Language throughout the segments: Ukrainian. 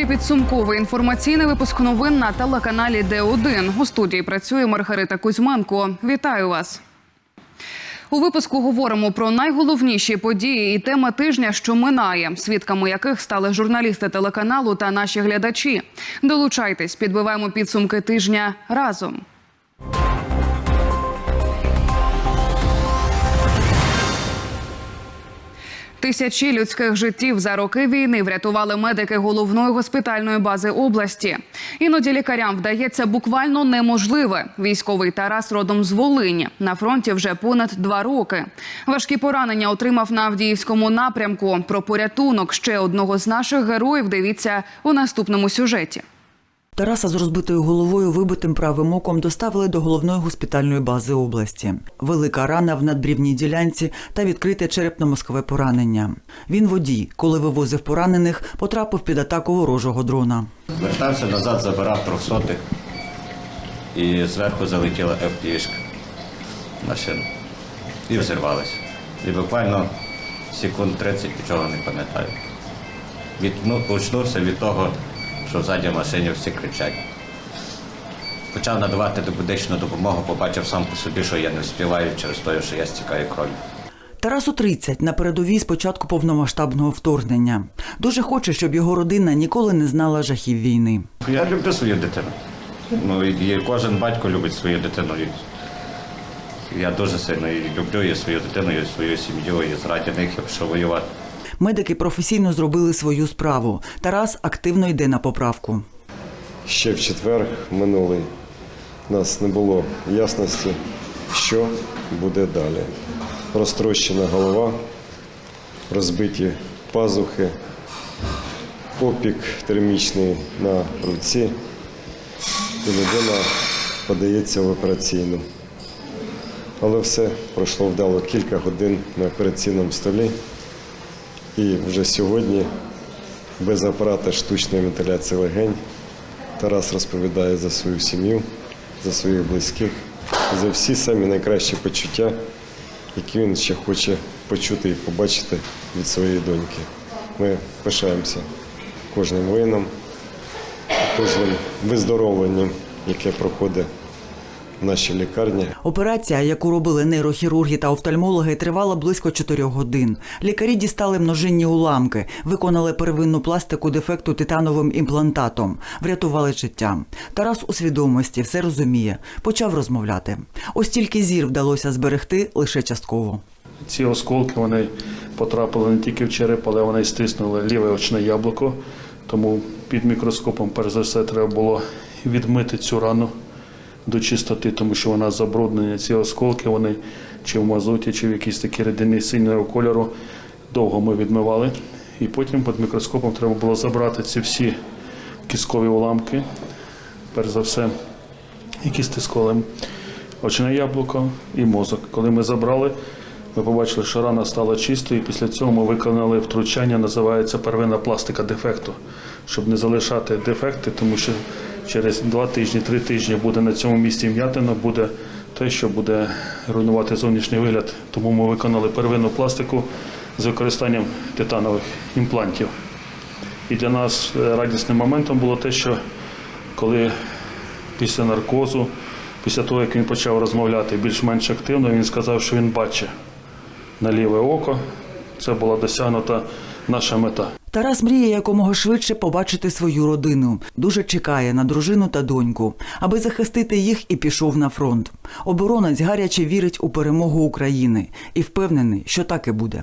Ефірі підсумковий інформаційний випуск новин на телеканалі Д1. У студії працює Маргарита Кузьменко. Вітаю вас. У випуску говоримо про найголовніші події і теми тижня, що минає, свідками яких стали журналісти телеканалу та наші глядачі. Долучайтесь, підбиваємо підсумки тижня разом. Тисячі людських життів за роки війни врятували медики головної госпітальної бази області. Іноді лікарям вдається буквально неможливе. Військовий Тарас родом з Волині на фронті вже понад два роки. Важкі поранення отримав на Авдіївському напрямку. Про порятунок ще одного з наших героїв дивіться у наступному сюжеті. Тараса з розбитою головою вибитим правим оком доставили до головної госпітальної бази області. Велика рана в надбрівній ділянці та відкрите черепно-мозкове поранення. Він водій, коли вивозив поранених, потрапив під атаку ворожого дрона. Вертався назад, забирав трьохсотих і зверху залетіла FPV-шка машина. І взірвалася. І буквально секунд 30 нічого не пам'ятаю. Від, ну, від того, що ззаді в машині всі кричать. Почав надавати медичну допомогу, побачив сам по собі, що я не вспіваю через те, що я стікаю кров'ю. Тарасу 30 на передовій з початку повномасштабного вторгнення. Дуже хоче, щоб його родина ніколи не знала жахів війни. Я люблю свою дитину. Ну, і і кожен батько любить свою дитину. Я дуже сильно її люблю і свою дитину, і свою сім'ю, і заради них я пішов воювати. Медики професійно зробили свою справу. Тарас активно йде на поправку. Ще в четвер минулий у нас не було ясності, що буде далі. Розтрощена голова, розбиті пазухи, опік термічний на руці, і людина подається в операційну. Але все пройшло вдало кілька годин на операційному столі. І вже сьогодні без апарата штучної вентиляції легень Тарас розповідає за свою сім'ю, за своїх близьких, за всі самі найкращі почуття, які він ще хоче почути і побачити від своєї доньки. Ми пишаємося кожним воїном, кожним виздоровленням, яке проходить нашій лікарні. Операція, яку робили нейрохірурги та офтальмологи, тривала близько 4 годин. Лікарі дістали множинні уламки, виконали первинну пластику дефекту титановим імплантатом, врятували життя. Тарас у свідомості все розуміє, почав розмовляти. Ось тільки зір вдалося зберегти лише частково. Ці осколки вони потрапили не тільки в череп, але вони стиснули ліве очне яблуко. Тому під мікроскопом, перш за все, треба було відмити цю рану до чистоти, тому що вона забруднена. Ці осколки, вони чи в мазуті, чи в якійсь такій рідині синього кольору. Довго ми відмивали. І потім під мікроскопом треба було забрати ці всі кісткові уламки. Перш за все, які стискали очне яблуко і мозок. Коли ми забрали, ми побачили, що рана стала чистою, і після цього ми виконали втручання, називається первинна пластика дефекту, щоб не залишати дефекти, тому що через два тижні, три тижні буде на цьому місці м'ятина, буде те, що буде руйнувати зовнішній вигляд. Тому ми виконали первинну пластику з використанням титанових імплантів. І для нас е, радісним моментом було те, що коли після наркозу, після того, як він почав розмовляти більш-менш активно, він сказав, що він бачить на ліве око. Це була досягнута наша мета. Тарас мріє якомога швидше побачити свою родину. Дуже чекає на дружину та доньку, аби захистити їх і пішов на фронт. Оборонець гаряче вірить у перемогу України і впевнений, що так і буде.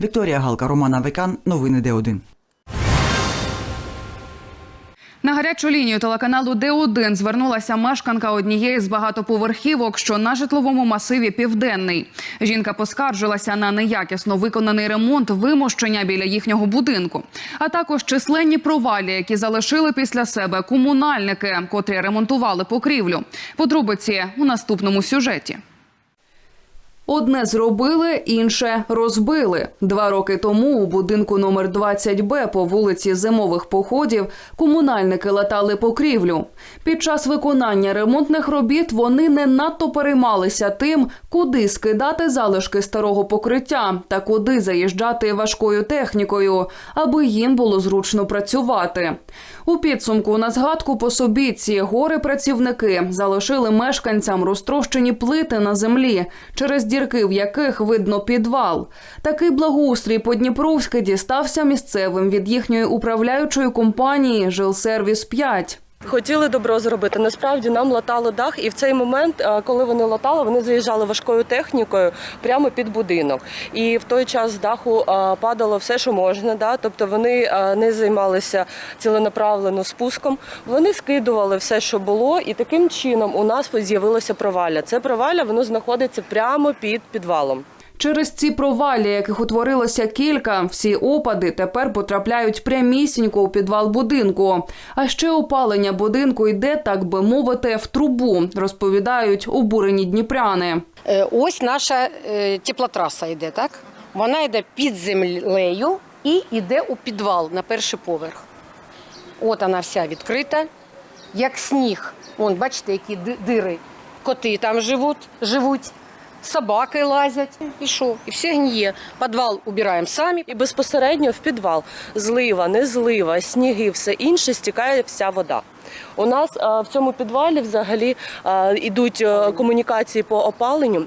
Вікторія Галка, Роман Авекан, новини Д1. На гарячу лінію телеканалу Д1 звернулася мешканка однієї з багатоповерхівок, що на житловому масиві Південний. Жінка поскаржилася на неякісно виконаний ремонт вимощення біля їхнього будинку, а також численні провалі, які залишили після себе комунальники, котрі ремонтували покрівлю. Подробиці у наступному сюжеті. Одне зробили, інше розбили. Два роки тому у будинку номер 20Б по вулиці Зимових походів комунальники латали покрівлю. Під час виконання ремонтних робіт вони не надто переймалися тим, куди скидати залишки старого покриття та куди заїжджати важкою технікою, аби їм було зручно працювати. У підсумку на згадку по собі ці гори працівники залишили мешканцям розтрощені плити на землі, через дірки в яких видно підвал. Такий благоустрій Подніпровський дістався місцевим від їхньої управляючої компанії Жилсервіс 5 Хотіли добро зробити. Насправді нам латали дах, і в цей момент, е, коли вони латали, вони заїжджали важкою технікою прямо під будинок. І в той час з даху е, падало все, що можна. Да? Тобто вони е, не займалися ціленаправлено спуском. Вони скидували все, що було, і таким чином у нас з'явилося провалля. Це провалля воно знаходиться прямо під підвалом. Через ці провалля, яких утворилося кілька, всі опади тепер потрапляють прямісінько у підвал будинку. А ще опалення будинку йде, так би мовити, в трубу, розповідають обурені дніпряни. Е, Ось наша е, теплотраса йде, так? Вона йде під землею і йде у підвал на перший поверх. От вона вся відкрита, як сніг. Вон, бачите, які дири. Коти там живуть, живуть, собаки лазять. І що? І все гніє. Підвал убираємо самі. І безпосередньо в підвал злива, не злива, сніги, все інше стікає вся вода. У нас а, в цьому підвалі взагалі а, йдуть а, комунікації по опаленню.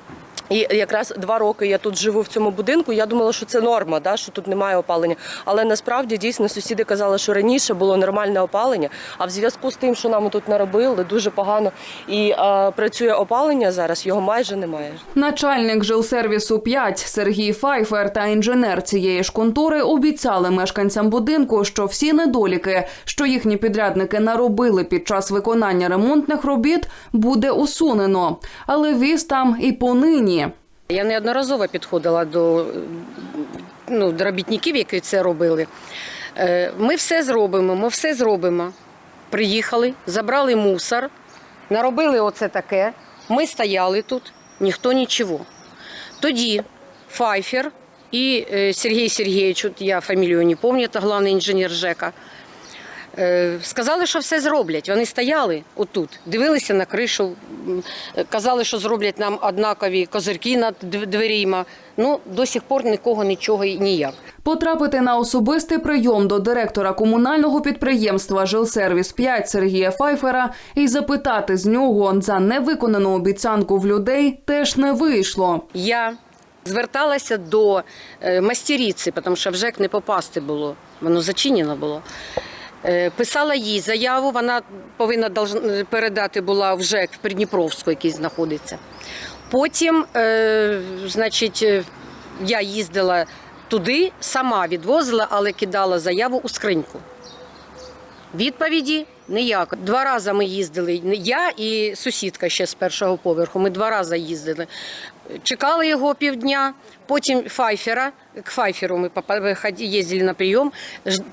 І якраз два роки я тут живу в цьому будинку. Я думала, що це норма, да, що тут немає опалення. Але насправді дійсно сусіди казали, що раніше було нормальне опалення. А в зв'язку з тим, що нам тут наробили, дуже погано і а, працює опалення зараз, його майже немає. Начальник жилсервісу 5 Сергій Файфер та інженер цієї ж контори обіцяли мешканцям будинку, що всі недоліки, що їхні підрядники наробили під час виконання ремонтних робіт, буде усунено. Але віз там і понині. Я неодноразово підходила до, ну, робітників, які це робили. Е, Ми все зробимо, ми все зробимо. Приїхали, забрали мусор, наробили оце таке. Ми стояли тут, ніхто нічого. Тоді Файфер і е, Сергій Сергійович, я фамілію не пам'ятаю, головний інженер ЖЕКа, Сказали, що все зроблять. Вони стояли отут, дивилися на кришу, казали, що зроблять нам однакові козирки над дв- дверима. Ну, до сих пор нікого нічого і ніяк. Потрапити на особистий прийом до директора комунального підприємства Жилсервіс 5 Сергія Файфера і запитати з нього за невиконану обіцянку в людей теж не вийшло. Я зверталася до е, мастеріці, тому що в ЖЕК не попасти було, воно зачинено було. Е, Писала їй заяву, вона повинна передати була в ЖЕК в Придніпровську, який знаходиться. Потім, е, значить, е, я їздила туди, сама відвозила, але кидала заяву у скриньку. Відповіді ніяк. Два рази ми їздили. Я і сусідка ще з першого поверху. Ми два рази їздили. Чекали його півдня, потім Файфера. К Файферу ми попа- ході- їздили на прийом.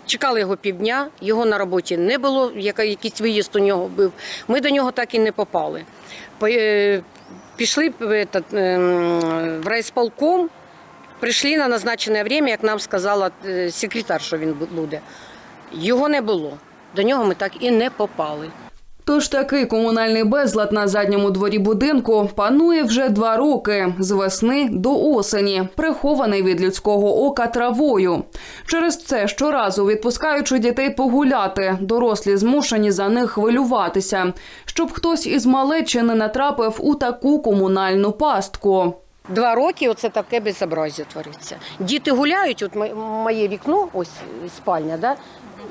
Чекали його півдня, його на роботі не було, якийсь виїзд у нього був. Ми до нього так і не попали. Е, Пішли ем, в райсполком, прийшли на назначене время, як нам сказала е, секретар, що він буде. Його не було. До нього ми так і не попали. Тож такий комунальний безлад на задньому дворі будинку панує вже два роки з весни до осені, прихований від людського ока травою. Через це щоразу відпускаючи дітей погуляти, дорослі змушені за них хвилюватися, щоб хтось із малечі не натрапив у таку комунальну пастку. Два роки оце таке безобразя твориться. Діти гуляють, от моє вікно, ось спальня, да?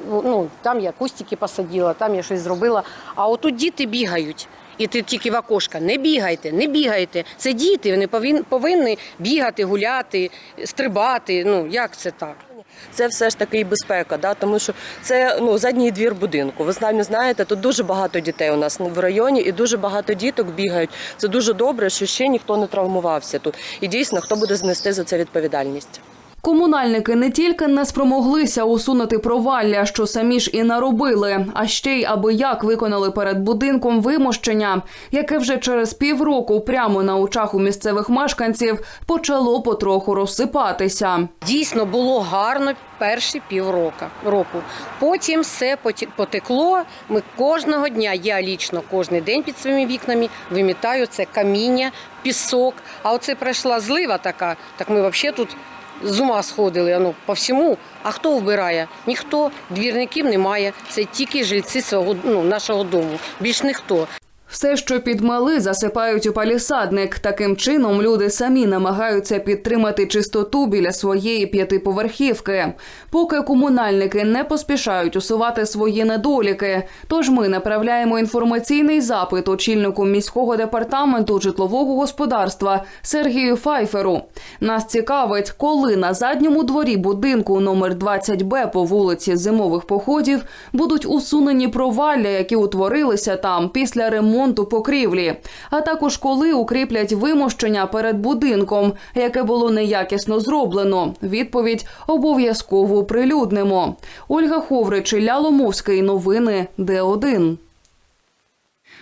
Ну, там я кустики посадила, там я щось зробила. А отут діти бігають. І ти тільки в окошка. Не бігайте, не бігайте. Це діти, вони повин- повинні бігати, гуляти, стрибати. Ну, як це так? Це все ж таки і безпека, да? тому що це ну, задній двір будинку. Ви самі знаєте, тут дуже багато дітей у нас в районі і дуже багато діток бігають. Це дуже добре, що ще ніхто не травмувався тут. І дійсно, хто буде знести за це відповідальність. Комунальники не тільки не спромоглися усунути провалля, що самі ж і наробили, а ще й аби як виконали перед будинком вимощення, яке вже через півроку прямо на очах у місцевих мешканців почало потроху розсипатися. Дійсно було гарно перші півроку. року. Потім все потекло. Ми кожного дня, я лічно кожен день під своїми вікнами вимітаю це каміння, пісок. А оце пройшла злива така, так ми взагалі тут з ума сходили ну, по всьому. А хто вбирає? Ніхто, двірників немає. Це тільки жильці свого ну, нашого дому. Більш ніхто. Все, що підмали, засипають у палісадник. Таким чином люди самі намагаються підтримати чистоту біля своєї п'ятиповерхівки. Поки комунальники не поспішають усувати свої недоліки. Тож ми направляємо інформаційний запит очільнику міського департаменту житлового господарства Сергію Файферу. Нас цікавить, коли на задньому дворі будинку номер 20Б по вулиці Зимових походів будуть усунені провалля, які утворилися там після ремонту покрівлі, а також коли укріплять вимощення перед будинком, яке було неякісно зроблено. Відповідь обов'язково прилюднимо. Ольга Ховрич, Ляломовський, Новини Д1.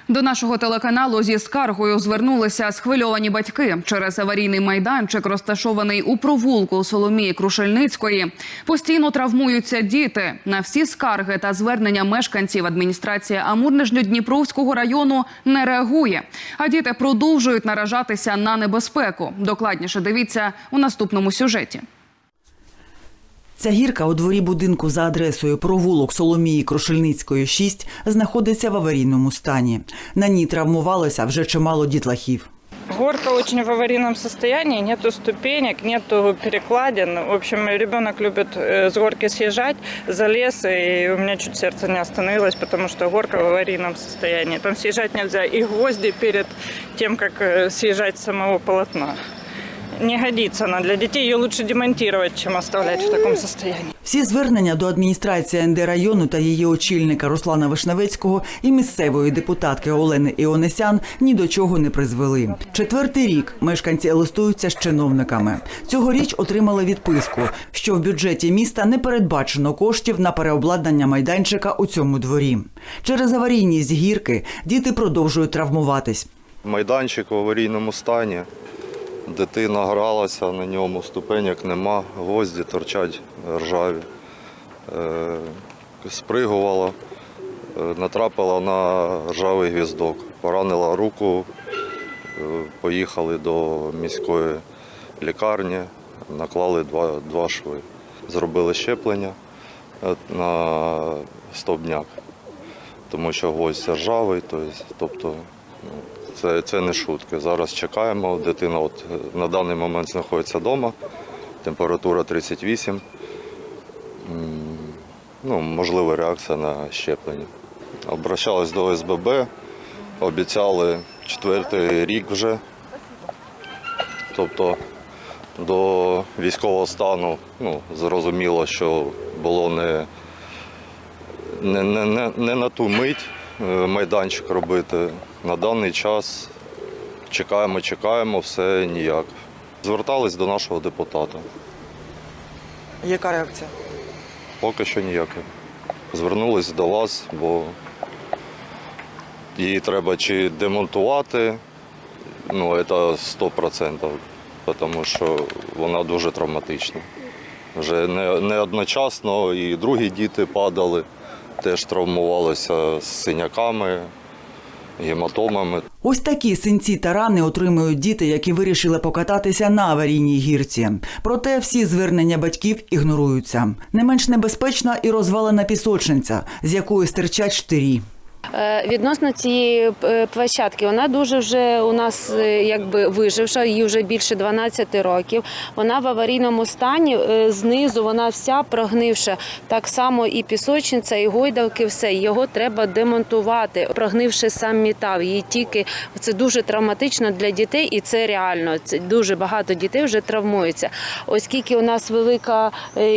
До нашого телеканалу зі скаргою звернулися схвильовані батьки через аварійний майданчик, розташований у провулку Соломії Крушельницької. Постійно травмуються діти. На всі скарги та звернення мешканців адміністрація Амурнижньодніпровського району не реагує. А діти продовжують наражатися на небезпеку. Докладніше дивіться у наступному сюжеті. Ця гірка у дворі будинку за адресою провулок Соломії Крушельницької, 6 знаходиться в аварійному стані. На ній травмувалося вже чимало дітлахів. Горка очень в аварийном состоянии, нету ступенек, нету перекладин. В общем, ребенок любит э, с горки съезжать, залез, и у меня чуть сердце не остановилось, потому что горка в аварийном состоянии. Там съезжать нельзя. И гвозди перед тем, как э, съезжать с самого полотна. Не годится она для детей, ее лучше демонтировать, чем оставлять в таком состоянии. Всі звернення до адміністрації НД району та її очільника Руслана Вишневецького і місцевої депутатки Олени Іонесян ні до чого не призвели. Четвертий рік мешканці листуються з чиновниками. Цьогоріч отримали відписку, що в бюджеті міста не передбачено коштів на переобладнання майданчика у цьому дворі. Через аварійність гірки діти продовжують травмуватись. Майданчик в аварійному стані. Дитина гралася на ньому, ступеньок нема, гвозді торчать ржаві. Е, спригувала, е, натрапила на ржавий гвіздок, поранила руку, е, поїхали до міської лікарні, наклали два, два шви. Зробили щеплення на стовбняк, тому що гвоздь ржавий, тобто- тобто ну, це, це не шутки. Зараз чекаємо. Дитина от е, на даний момент знаходиться вдома, температура 38. Ну, можлива реакція на щеплення. Обращались до ОСББ, обіцяли четвертий рік вже. Тобто до військового стану ну, зрозуміло, що було не, не, не, не, на ту мить майданчик робити. На даний час чекаємо, чекаємо, все ніяк. Звертались до нашого депутата. Яка реакція? Поки що ніяке. Звернулись до вас, бо її треба чи демонтувати, ну це 100%, тому що вона дуже травматична. Вже не, не одночасно і другі діти падали, теж травмувалися з синяками, гематомами. Ось такі синці та рани отримують діти, які вирішили покататися на аварійній гірці. Проте всі звернення батьків ігноруються. Не менш небезпечна і розвалена пісочниця, з якої стирчать штирі. Е, Відносно цієї е, площадки, вона дуже вже у нас е, якби виживша, їй вже більше 12 років. Вона в аварійному стані, знизу вона вся прогнивша. Так само і пісочниця, і гойдалки, все. Його треба демонтувати. Прогнивши сам метал. Її тільки це дуже травматично для дітей, і це реально. Це дуже багато дітей вже травмуються. Оскільки у нас велика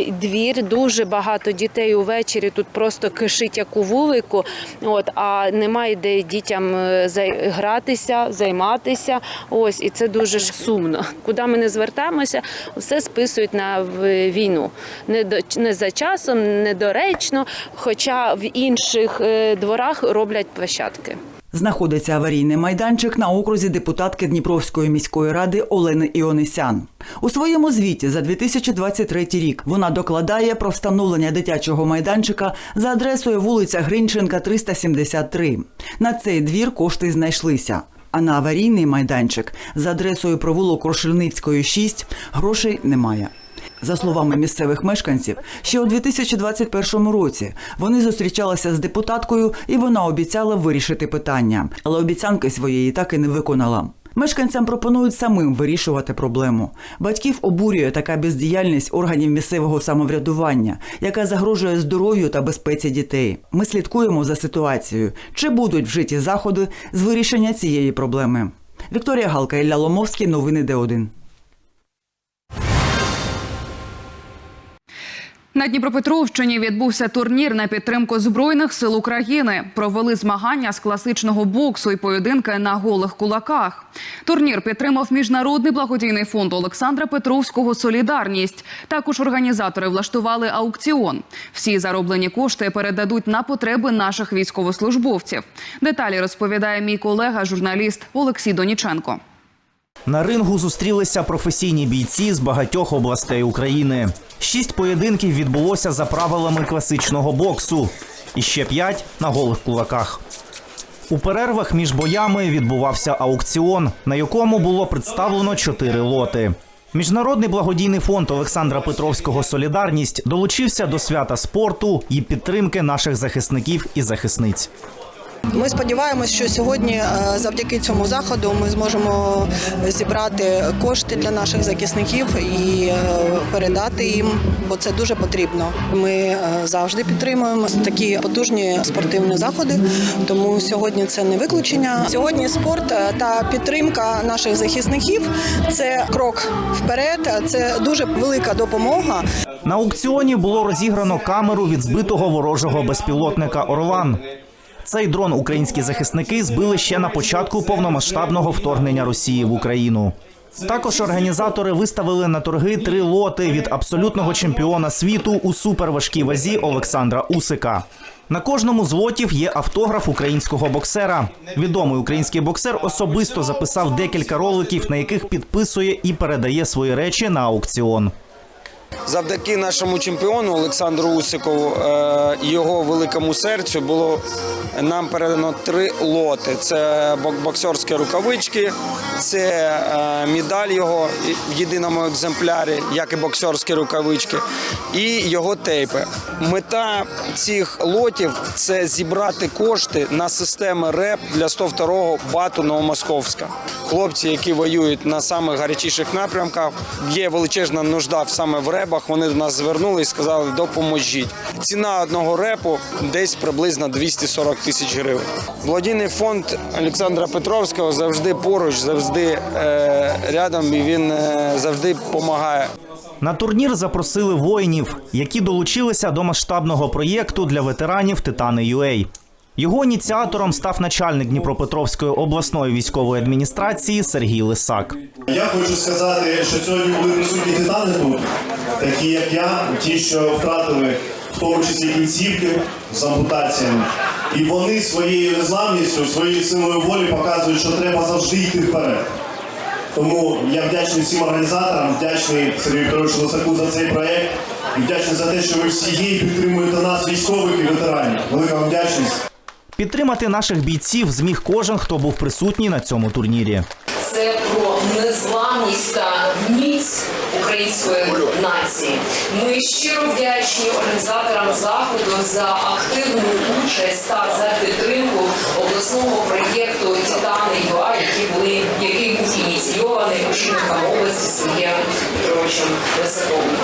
двір, дуже багато дітей увечері тут просто кишить як у вулику. От а немає де дітям е, гратися, займатися. Ось і це дуже ж сумно. Куди ми не звертаємося, все списують на війну. Не до не за часом, недоречно, хоча в інших е, дворах роблять площадки. Знаходиться аварійний майданчик на окрузі депутатки Дніпровської міської ради Олени Іонисян. У своєму звіті за 2023 рік вона докладає про встановлення дитячого майданчика за адресою вулиця Гринченка, 373. На цей двір кошти знайшлися. А на аварійний майданчик за адресою провулок Рошельницької 6 грошей немає. За словами місцевих мешканців, ще у 2021 році вони зустрічалися з депутаткою, і вона обіцяла вирішити питання, але обіцянки своєї так і не виконала. Мешканцям пропонують самим вирішувати проблему. Батьків обурює така бездіяльність органів місцевого самоврядування, яка загрожує здоров'ю та безпеці дітей. Ми слідкуємо за ситуацією, чи будуть вжиті заходи з вирішення цієї проблеми. Вікторія Галка Ілля Ломовський. Новини Д1. На Дніпропетровщині відбувся турнір на підтримку збройних сил України. Провели змагання з класичного боксу і поєдинки на голих кулаках. Турнір підтримав міжнародний благодійний фонд Олександра Петровського Солідарність. Також організатори влаштували аукціон. Всі зароблені кошти передадуть на потреби наших військовослужбовців. Деталі розповідає мій колега, журналіст Олексій Доніченко. На рингу зустрілися професійні бійці з багатьох областей України. Шість поєдинків відбулося за правилами класичного боксу, і ще п'ять на голих кулаках. У перервах між боями відбувався аукціон, на якому було представлено чотири лоти. Міжнародний благодійний фонд Олександра Петровського Солідарність долучився до свята спорту і підтримки наших захисників і захисниць. Ми сподіваємось, що сьогодні е, завдяки цьому заходу ми зможемо зібрати кошти для наших захисників і е, передати їм, бо це дуже потрібно. Ми е, завжди підтримуємо такі потужні спортивні заходи, тому сьогодні це не виключення. Сьогодні спорт та підтримка наших захисників це крок вперед. Це дуже велика допомога. На аукціоні було розіграно камеру від збитого ворожого безпілотника Орлан. Цей дрон українські захисники збили ще на початку повномасштабного вторгнення Росії в Україну. Також організатори виставили на торги три лоти від абсолютного чемпіона світу у суперважкій вазі Олександра Усика. На кожному з лотів є автограф українського боксера. Відомий український боксер особисто записав декілька роликів, на яких підписує і передає свої речі на аукціон. Завдяки нашому чемпіону Олександру Усикову е, його великому серцю було нам передано три лоти: це боксерські рукавички, це е, медаль його в єдиному екземплярі, як і боксерські рукавички, і його тейпи. Мета цих лотів це зібрати кошти на системи РЕП для 102-го бату Новомосковська. Хлопці, які воюють на самих гарячіших напрямках, є величезна нужда саме в ребах. Вони до нас звернули і сказали, допоможіть. Ціна одного репу десь приблизно 240 тисяч гривень. Благодійний фонд Олександра Петровського завжди поруч, завжди е, рядом, і він е, завжди допомагає. На турнір запросили воїнів, які долучилися до масштабного проєкту для ветеранів Титани UA. Його ініціатором став начальник Дніпропетровської обласної військової адміністрації Сергій Лисак. Я хочу сказати, що сьогодні були присутні титани тут, такі як я, ті, що втратили в тому числі кінцівки з ампутаціями. І вони своєю незламністю, своєю силою волі показують, що треба завжди йти вперед. Тому я вдячний всім організаторам, вдячний Сергію Вікторовичу Лисаку за цей проект і вдячний за те, що ви всі є і підтримуєте нас, військових і ветеранів. Велика вдячність. Підтримати наших бійців зміг кожен, хто був присутній на цьому турнірі. це про незламність та міць української нації. Ми щиро вдячні організаторам заходу за активну участь та за підтримку обласного проєкту Титани ЮА, який були який був ініційований очільником області Сергієм Петровичем Лисаковим.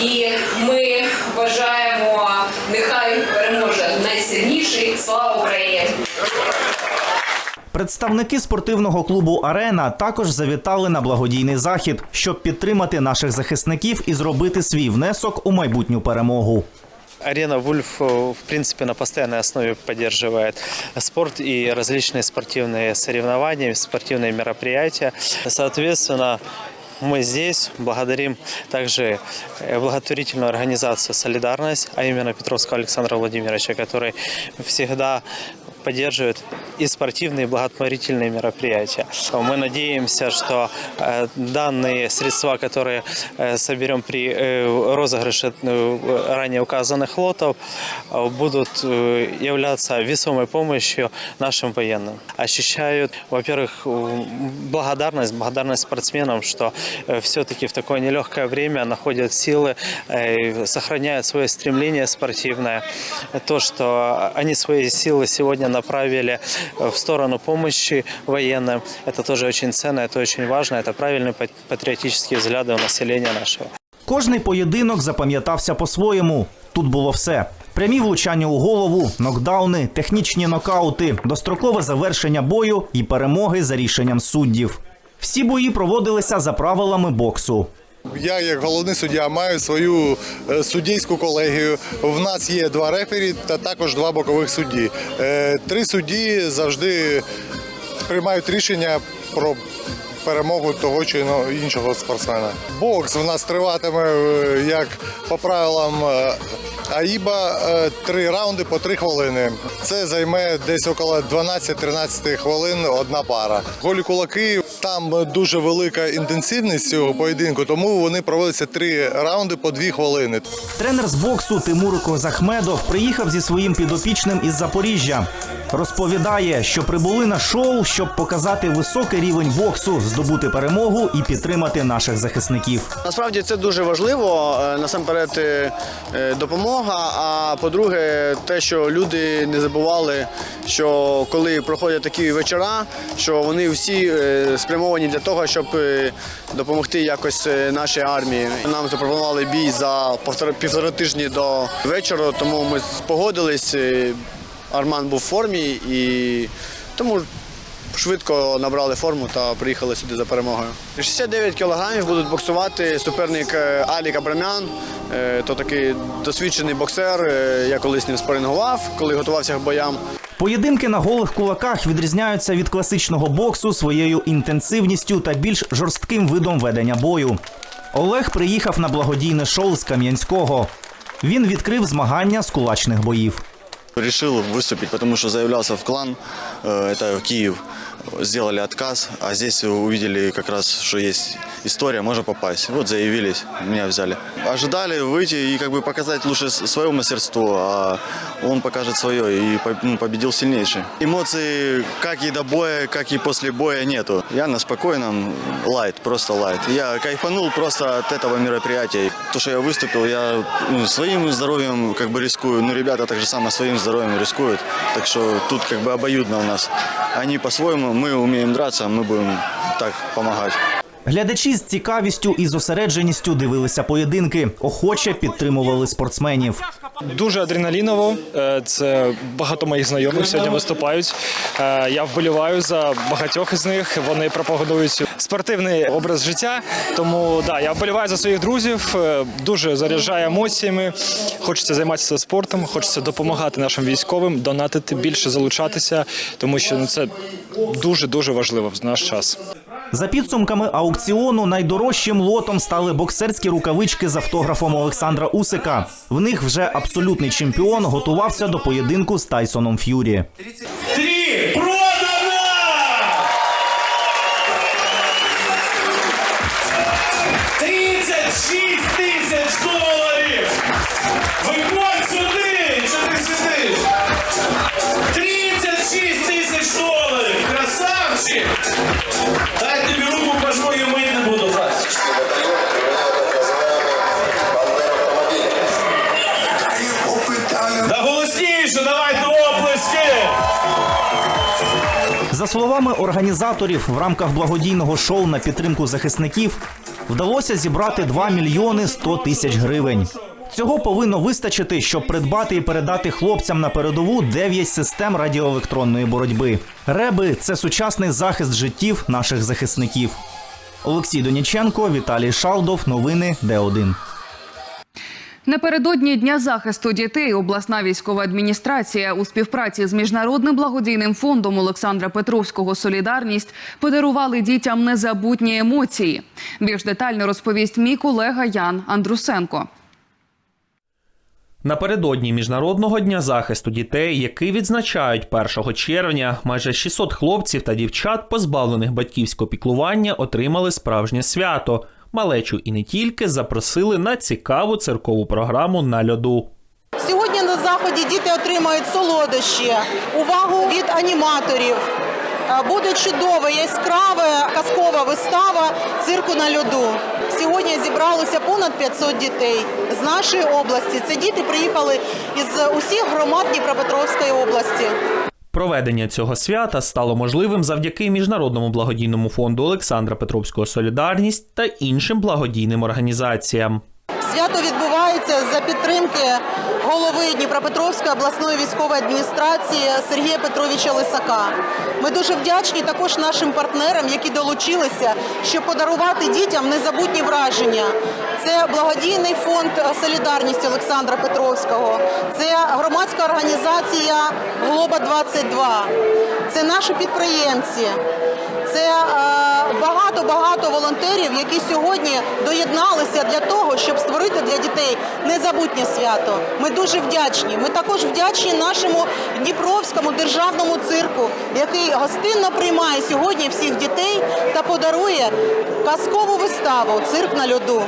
І ми бажаємо, нехай. Слава Україні! Представники спортивного клубу Арена також завітали на благодійний захід, щоб підтримати наших захисників і зробити свій внесок у майбутню перемогу. Арена Вульф, э, в принципе, на постоянной основе поддерживает спорт и различные спортивные соревнования, спортивные мероприятия. Соответственно, мы здесь благодарим также э, благотворительную организацию «Солидарность», а именно Петровского Александра Владимировича, который всегда поддерживает и спортивные, и благотворительные мероприятия. Мы надеемся, что э, данные средства, которые э, соберем при э, розыгрыше ранее указанных лотов, будут являться весомой помощью нашим военным. Ощущают, во-первых, благодарность, благодарность спортсменам, что все-таки в такое нелегкое время находят силы, сохраняют свое стремление спортивное. То, что они свои силы сегодня направили э, в сторону помощи военным, это тоже очень ценно, это очень важно, это правильные пат- патриотические взгляды у населения нашего. Кожний поєдинок запам'ятався по-своєму. Тут було все: прямі влучання у голову, нокдауни, технічні нокаути, дострокове завершення бою і перемоги за рішенням суддів. Всі бої проводилися за правилами боксу. Я, як головний суддя, маю свою е, суддійську колегію. В нас є два рефері та також два бокових судді. Е, Три судді завжди приймають рішення про перемогу того чи іншого спортсмена. Бокс в нас триватиме е, як по правилам АІБа е, три раунди по три хвилини. Це займе десь около 12-13 хвилин одна пара. Голі кулаки там дуже велика інтенсивність цього поєдинку, тому вони проводяться три раунди по дві хвилини. Тренер з боксу Тимур Козахмедов приїхав зі своїм підопічним із Запоріжжя. Розповідає, що прибули на шоу, щоб показати високий рівень боксу, здобути перемогу і підтримати наших захисників. Насправді це дуже важливо. Е, Насамперед е, е, допомога. А по-друге, те, що люди не забували, що коли проходять такі вечора, що вони всі е, спрямовані для того, щоб е, допомогти якось е, нашій армії. Нам запропонували бій за півтора тижні до вечора, тому ми погодились. Е, Арман був в формі і тому швидко набрали форму та приїхали сюди за перемогою. 69 кілограмів будуть боксувати суперник Алік Абрамян. То такий досвідчений боксер. Я колись з ним спарингував, коли готувався к боям. Поєдинки на голих кулаках відрізняються від класичного боксу своєю інтенсивністю та більш жорстким видом ведення бою. Олег приїхав на благодійне шоу з Кам'янського. Він відкрив змагання з кулачних боїв. Решил выступить, потому что заявлялся в клан, э, это в Киев. Сделали отказ, а здесь увидели как раз, что есть история, можно попасть. Вот заявились, меня взяли. Ожидали выйти и как бы показать лучше свое мастерство, а он покажет свое и ну, победил сильнейший. Эмоций как и до боя, как и после боя нету. Я на спокойном лайт, просто лайт. Я кайфанул просто от этого мероприятия. То, что я выступил, я ну, своим здоровьем как бы рискую, ну ребята так же само своим здоровьем рискуют. Так что тут как бы обоюдно у нас. Они по-своему, мы умеем драться, мы будем так помогать. Глядачі з цікавістю і зосередженістю дивилися поєдинки, охоче підтримували спортсменів. Дуже адреналіново. Е, Це багато моїх знайомих сьогодні виступають. Е, Я вболіваю за багатьох із них. Вони пропагандують спортивний образ життя. Тому да, я вболіваю за своїх друзів. Е, Дуже заряджає емоціями. Хочеться займатися спортом, хочеться допомагати нашим військовим, донатити більше, залучатися, тому що ну, це дуже дуже важливо в наш час. За підсумками аукціону найдорожчим лотом стали боксерські рукавички з автографом Олександра Усика. В них вже абсолютний чемпіон готувався до поєдинку з Тайсоном Ф'юрі. Три! Продано! Словами організаторів, в рамках благодійного шоу на підтримку захисників вдалося зібрати 2 мільйони 100 тисяч гривень. Цього повинно вистачити, щоб придбати і передати хлопцям на передову 9 систем радіоелектронної боротьби. Реби це сучасний захист життів наших захисників. Олексій Доніченко, Віталій Шалдов. Новини Д1. Напередодні Дня захисту дітей обласна військова адміністрація у співпраці з міжнародним благодійним фондом Олександра Петровського Солідарність подарували дітям незабутні емоції. Більш детально розповість мій колега Ян Андрусенко. Напередодні Міжнародного дня захисту дітей, який відзначають 1 червня, майже 600 хлопців та дівчат, позбавлених батьківського піклування, отримали справжнє свято. Малечу і не тільки запросили на цікаву циркову програму на льоду. Сьогодні на заході діти отримають солодощі, увагу від аніматорів. Буде чудова, яскрава казкова вистава цирку на льоду. Сьогодні зібралося понад 500 дітей з нашої області. Це діти приїхали із усіх громад Дніпропетровської області. Проведення цього свята стало можливим завдяки міжнародному благодійному фонду Олександра Петровського Солідарність та іншим благодійним організаціям. Свято відбувається за підтримки голови Дніпропетровської обласної військової адміністрації Сергія Петровича Лисака. Ми дуже вдячні також нашим партнерам, які долучилися, щоб подарувати дітям незабутні враження. Це благодійний фонд Солідарність Олександра Петровського, це громадська організація Глоба 22 це наші підприємці. Це багато багато волонтерів, які сьогодні доєдналися для того, щоб створити для дітей незабутнє свято. Ми дуже вдячні. Ми також вдячні нашому Дніпровському державному цирку, який гостинно приймає сьогодні всіх дітей та подарує казкову виставу Цирк на льоду.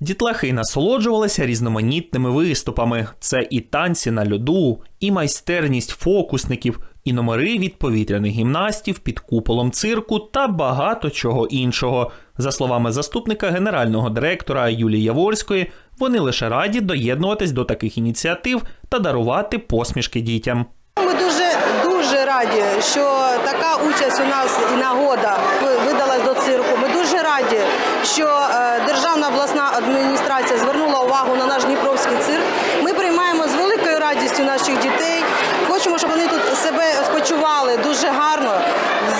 Дітлахи насолоджувалися різноманітними виступами. Це і танці на льоду, і майстерність фокусників, і номери від повітряних гімнастів під куполом цирку та багато чого іншого. За словами заступника генерального директора Юлії Яворської, вони лише раді доєднуватись до таких ініціатив та дарувати посмішки дітям. Дуже раді, що така участь у нас і нагода видалась до цирку. Ми дуже раді, що е, державна обласна адміністрація звернула увагу на наш Дніпровський цирк. Ми приймаємо з великою радістю наших дітей. Хочемо, щоб вони тут себе почували дуже гарно.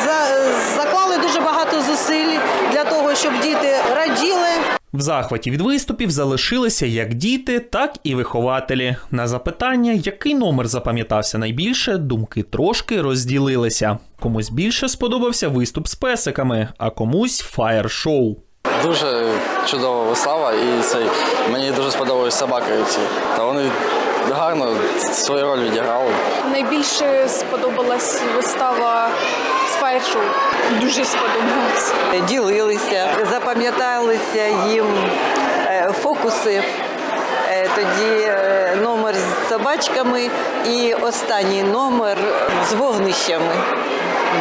За- Заклали дуже багато зусиль для того, щоб діти раділи. В захваті від виступів залишилися як діти, так і вихователі. На запитання, який номер запам'ятався найбільше, думки трошки розділилися. Комусь більше сподобався виступ з песиками, а комусь фаєр-шоу. Дуже чудова вистава, і цей мені дуже сподобались собаки ці. Та вони гарно свою роль відіграли. Найбільше сподобалась вистава з. Дуже сподобалась. Ділилися, запам'яталися їм е, фокуси. Е, Тоді е, номер з собачками і останній номер з вогнищами.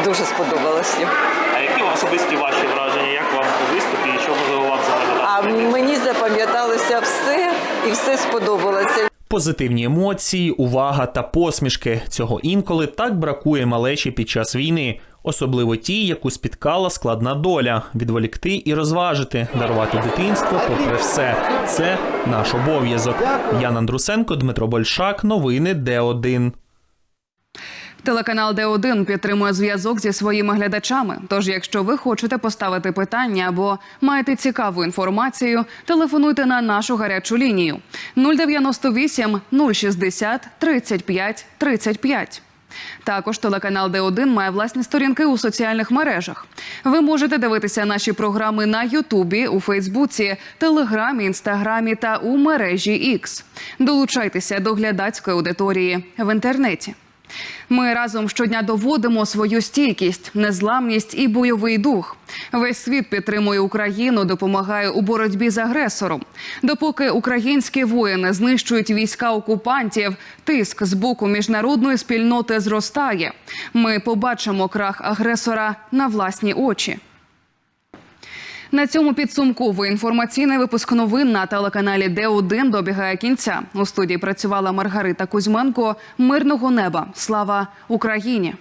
Дуже сподобалось їм. А які особисті ваші враження? Як вам у виступі і що можливо вам А мені запам'яталося все і все сподобалося. Позитивні емоції, увага та посмішки. Цього інколи так бракує малечі під час війни, особливо ті, яку спіткала складна доля, відволікти і розважити, дарувати дитинство попри все. Це наш обов'язок. Ян Андрусенко, Дмитро Большак, новини Д1. Телеканал Д1 підтримує зв'язок зі своїми глядачами. Тож, якщо ви хочете поставити питання або маєте цікаву інформацію, телефонуйте на нашу гарячу лінію 098 060 35 35. Також телеканал Д1 має власні сторінки у соціальних мережах. Ви можете дивитися наші програми на Ютубі, у Фейсбуці, Телеграмі, Інстаграмі та у мережі X. Долучайтеся до глядацької аудиторії в інтернеті. Ми разом щодня доводимо свою стійкість, незламність і бойовий дух. Весь світ підтримує Україну, допомагає у боротьбі з агресором. Допоки українські воїни знищують війська окупантів, тиск з боку міжнародної спільноти зростає. Ми побачимо крах агресора на власні очі. На цьому підсумковий інформаційний випуск новин на телеканалі Д1 добігає кінця. У студії працювала Маргарита Кузьменко. Мирного неба. Слава Україні!